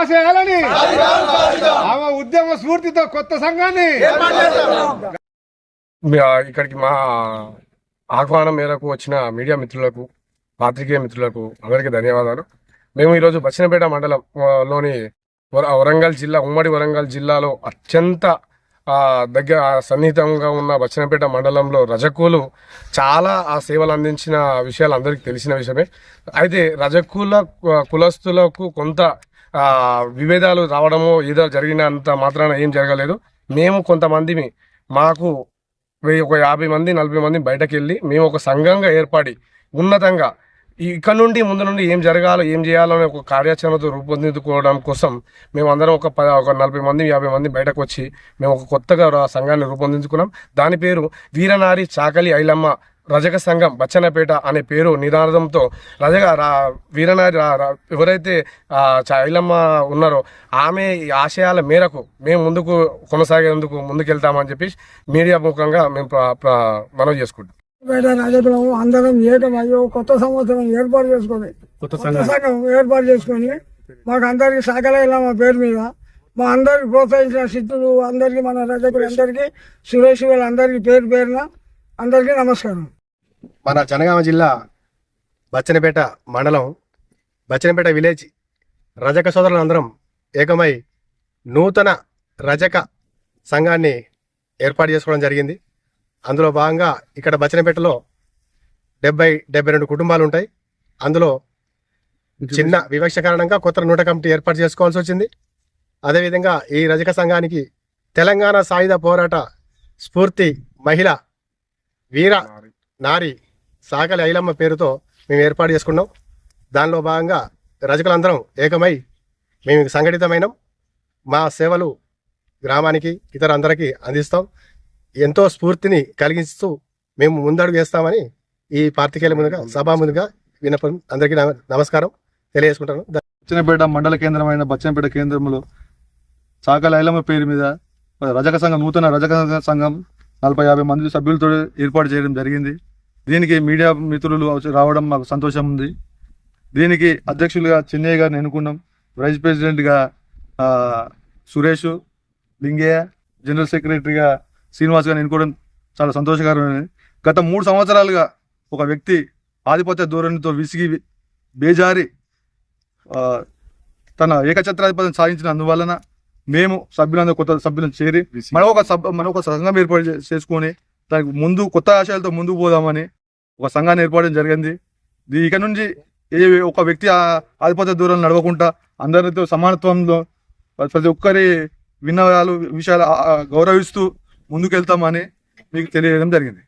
ఆశయాలని ఆమె ఉద్యమ స్ఫూర్తితో కొత్త సంఘాన్ని ఇక్కడికి మా ఆహ్వానం మేరకు వచ్చిన మీడియా మిత్రులకు పాత్రికేయ మిత్రులకు అందరికీ ధన్యవాదాలు. మేము ఈరోజు బచ్చినపేట మండలం ఆ, లోని వర- వరంగల్ జిల్లా ఉమ్మడి వరంగల్ జిల్లాలో అత్యంత దగ్గర సన్నిహితంగా ఉన్న బచ్చినపేట మండలంలో రజకులు చాలా ఆ సేవలు అందించిన విషయాలు అందరికీ తెలిసిన విషయమే. అయితే రజకుల కులస్తులకు కొంత విభేదాలు రావడము ఏదో జరిగినంత మాత్రాన ఏం జరగలేదు. మేము కొంతమంది మాకు వెయ్యి ఒక యాభై మంది నలభై మంది బయటకు వెళ్ళి మేము ఒక సంఘంగా ఏర్పడి ఉన్నతంగా ఇక్కడ నుండి ముందు నుండి ఏం జరగాలో ఏం చేయాలో అనే ఒక కార్యాచరణతో రూపొందించుకోవడం కోసం మేము అందరం ఒక ప ఒక నలభై మంది యాభై మంది బయటకు వచ్చి మేము ఒక కొత్తగా సంఘాన్ని రూపొందించుకున్నాం. దాని పేరు వీరనారి చాకలి ఐలమ్మ రజక సంఘం బచ్చన్నపేట అనే పేరు నినాదంతో రజక రా వీరనారి ఎవరైతే ఆ, చ- ఐలమ్మ ఉన్నారో ఆమె ఈ ఆశయాల మేరకు మేము ముందుకు కొనసాగేందుకు ముందుకెళ్తామని చెప్పి మీడియా ముఖంగా మేము మనవి చేసుకుంటాం పేట అందరం ఏకమయ్యి కొత్త సంవత్సరం ఏర్పాటు చేసుకొని కొత్త సంఘం. ఏర్పాటు చేసుకొని మాకు అందరికి సాగలేలా మా పేరు మీద మా అందరికి ప్రోత్సహించిన సిద్ధులు అందరికి మన రజకులు అందరికి సురేష్ వీళ్ళందరికీ పేరు పేరున అందరికీ నమస్కారం. మన జనగామ జిల్లా బచ్చనపేట మండలం బచ్చనపేట విలేజ్ రజక సోదరులందరం ఏకమై నూతన రజక సంఘాన్ని ఏర్పాటు చేసుకోవడం జరిగింది. అందులో భాగంగా ఇక్కడ బచ్చనపేటలో డెబ్బై డెబ్బై రెండు కుటుంబాలు ఉంటాయి. అందులో చిన్న వివక్ష కారణంగా కొత్త నూట కమిటీ ఏర్పాటు చేసుకోవాల్సి వచ్చింది. అదేవిధంగా ఈ రజక సంఘానికి తెలంగాణ సాయుధ పోరాట స్ఫూర్తి మహిళ వీర నారి సాగలి ఐలమ్మ పేరుతో మేము ఏర్పాటు చేసుకున్నాం. దానిలో భాగంగా రజకులందరం ఏకమై మేము సంఘటితమైనం. మా సేవలు గ్రామానికి ఇతర అందరికీ అందిస్తాం. ఎంతో స్ఫూర్తిని కలిగిస్తూ మేము ముందడుగు వేస్తామని ఈ పార్టికేల ముందుగా సభా ముందుగా విన్నపం అందరికీ నమ- నమస్కారం తెలియజేసుకుంటాను. బచ్చనపేట మండల కేంద్రమైన బచ్చనపేట కేంద్రంలో చాకలి ఐలమ్మ పేరు మీద రజక సంఘం నూతన రజక సంఘం నలభై యాభై మంది సభ్యులతో ఏర్పాటు చేయడం జరిగింది. దీనికి మీడియా మిత్రులు రావడం మాకు సంతోషం ఉంది. దీనికి అధ్యక్షులుగా చిన్నయ్య గారిని ఎన్నుకున్నాం. వైస్ ప్రెసిడెంట్గా సురేష్ లింగయ్య జనరల్ సెక్రటరీగా శ్రీనివాస్ గారిని ఎన్నుకోవడం చాలా సంతోషకరమైనది. గత మూడు సంవత్సరాలుగా ఒక వ్యక్తి ఆధిపత్య ధోరణితో విసిగి బేజారి తన ఏకఛత్రాధిపత్యం సాధించిన అందువలన మేము సభ్యులందరూ కొత్త సభ్యులను చేరి మన ఒక సబ్ మన ఒక సంఘం ఏర్పాటు చేసుకొని దానికి ముందు కొత్త ఆశయాలతో ముందుకు పోదామని ఒక సంఘాన్ని ఏర్పడడం జరిగింది. దీ- ఇక నుంచి ఏ ఒక వ్యక్తి ఆధిపత్య దూరం నడవకుండా అందరితో సమానత్వంలో ప్రతి ఒక్కరి విన్నయాలు విషయాలు గౌరవిస్తూ ముందుకెళ్తామని మీకు తెలియడం జరిగింది.